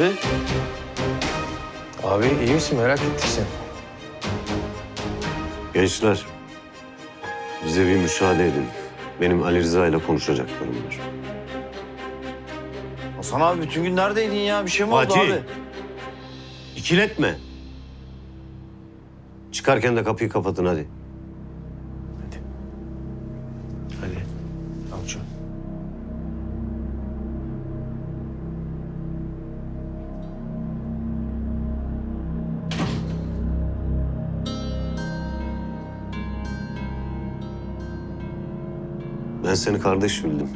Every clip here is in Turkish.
Abi. Abi iyi misin? Merak ettik seni. Gençler, bize bir müsaade edin. Benim Ali Rıza ile konuşacaklarım var. Hasan abi bütün gün neredeydin ya? Bir şey mi oldu Fatih. abi? İkiletme. Çıkarken de kapıyı kapatın hadi. Hadi. Al şunu. Ben seni kardeş bildim.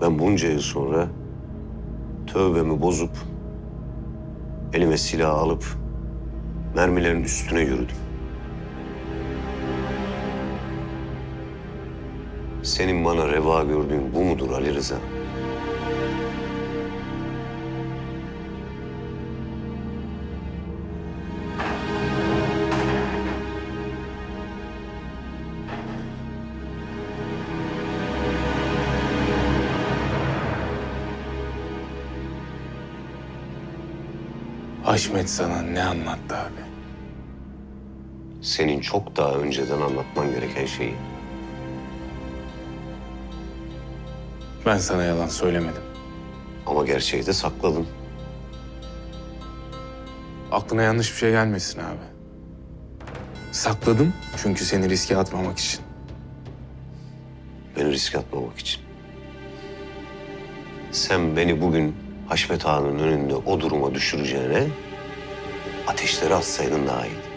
Ben bunca yıl sonra tövbemi bozup elime silah alıp mermilerin üstüne yürüdüm. Senin bana reva gördüğün bu mudur Ali Rıza? Haşmet sana ne anlattı abi? Senin çok daha önceden anlatman gereken şeyi. Ben sana yalan söylemedim. Ama gerçeği de sakladın. Aklına yanlış bir şey gelmesin abi. Sakladım çünkü seni riske atmamak için. Beni riske atmamak için. Sen beni bugün Haşmet Ağa'nın önünde o duruma düşüreceğine ateşleri atsaydın daha iyiydi.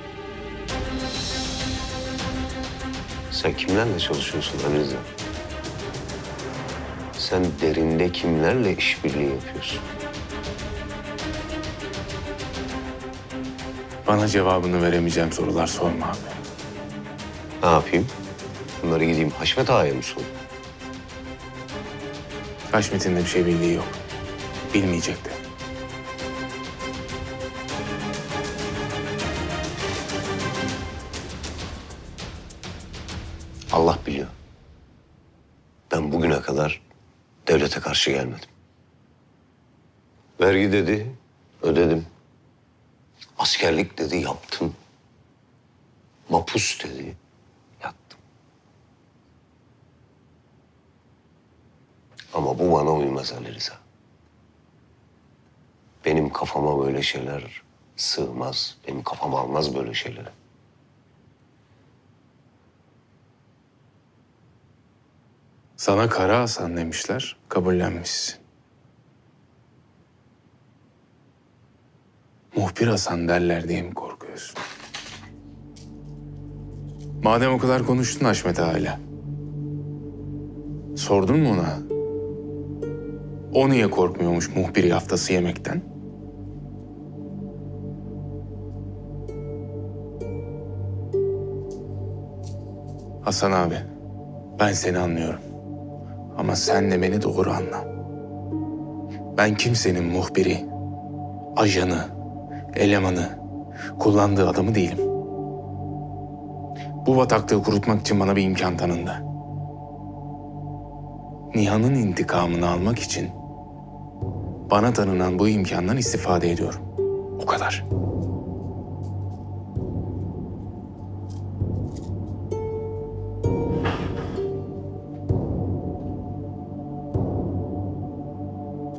Sen kimlerle çalışıyorsun Ali Rıza? Sen derinde kimlerle işbirliği yapıyorsun? Bana cevabını veremeyeceğim sorular sorma abi. Ne yapayım? Bunları gideyim Haşmet Ağa'ya mı sorayım? Haşmet'in de bir şey bildiği yok. Bilmeyecek de. Allah biliyor. Ben bugüne kadar devlete karşı gelmedim. Vergi dedi, ödedim. Askerlik dedi, yaptım. Mapus dedi, yattım. Ama bu bana uymaz Ali Rıza. Benim kafama böyle şeyler sığmaz. Benim kafam almaz böyle şeyleri. Sana Kara Hasan demişler, kabullenmişsin. Muhbir Hasan derler diye mi korkuyorsun? Madem o kadar konuştun Haşmet Ağa'yla. Sordun mu ona? O niye korkmuyormuş muhbir haftası yemekten? Hasan abi, ben seni anlıyorum. Ama sen de beni doğru anla. Ben kimsenin muhbiri, ajanı, elemanı, kullandığı adamı değilim. Bu bataklığı kurutmak için bana bir imkan tanındı. Nihan'ın intikamını almak için bana tanınan bu imkandan istifade ediyorum. O kadar.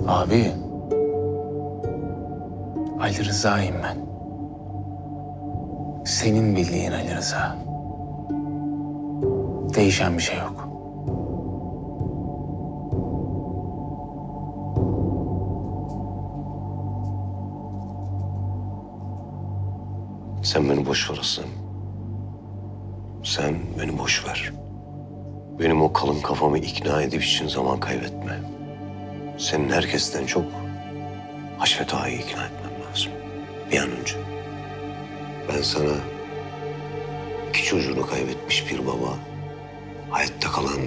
Abi. Ali Rıza'yım ben. Senin bildiğin Ali Rıza. Değişen bir şey yok. Sen beni boş ver aslanım. Sen beni boş ver. Benim o kalın kafamı ikna edip için zaman kaybetme. Senin herkesten çok Haşmet Ağa'yı ikna etmem lazım. Bir an önce. Ben sana iki çocuğunu kaybetmiş bir baba, hayatta kalan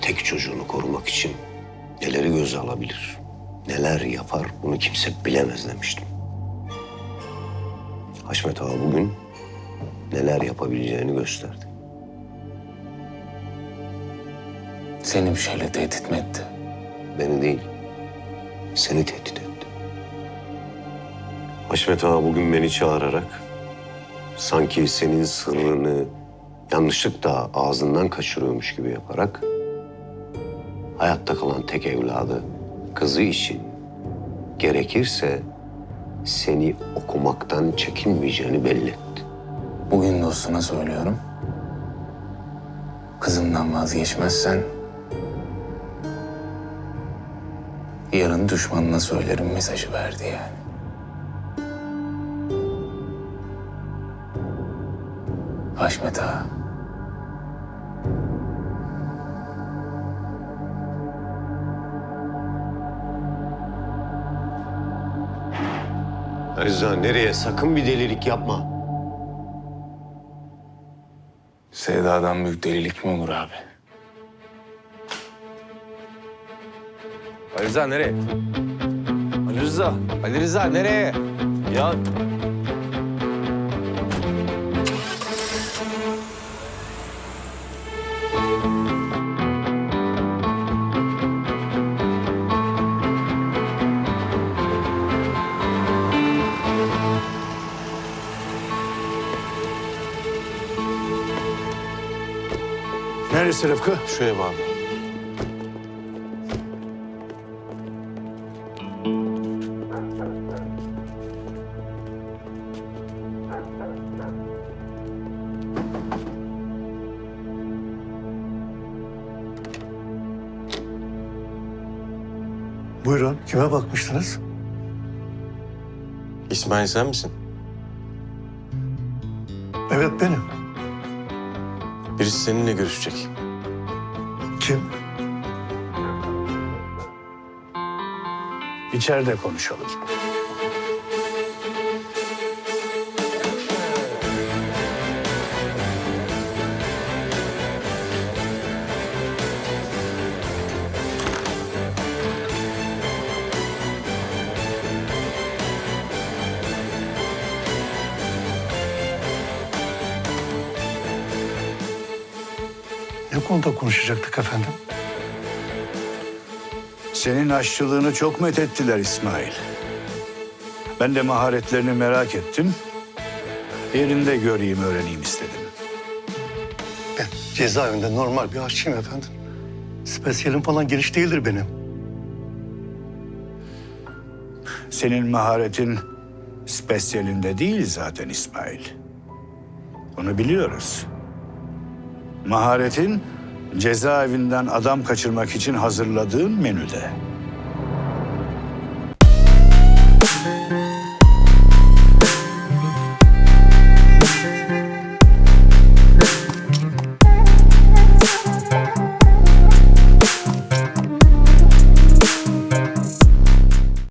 tek çocuğunu korumak için neleri göze alabilir, neler yapar bunu kimse bilemez demiştim. Haşmet Ağa bugün neler yapabileceğini gösterdi. Seni bir şeyle tehdit mi etti? Beni değil, seni tehdit etti. Haşmet Ağa bugün beni çağırarak sanki senin sırrını yanlışlıkla ağzından kaçırıyormuş gibi yaparak hayatta kalan tek evladı kızı için gerekirse seni okumaktan çekinmeyeceğini belli etti. Bugün dostuna söylüyorum. Kızımdan vazgeçmezsen... ...yarın düşmanına söylerim mesajı verdi yani. Haşmet Ağa. Rıza nereye? Sakın bir delilik yapma. Sevdadan büyük delilik mi olur abi? Ali Rıza nereye? Ali Rıza, Ali Rıza nereye? Ya Neresi Rıfkı? Şu ev Buyurun. Kime bakmıştınız? İsmail sen misin? Evet benim. Birisi seninle görüşecek. Kim? İçeride konuşalım. Konuda konuşacaktık efendim? Senin aşçılığını çok methettiler İsmail. Ben de maharetlerini merak ettim. Yerinde göreyim, öğreneyim istedim. Ben cezaevinde normal bir aşçıyım efendim. Spesiyelim falan geniş değildir benim. Senin maharetin spesiyelinde değil zaten İsmail. Onu biliyoruz. Maharetin cezaevinden adam kaçırmak için hazırladığın menüde.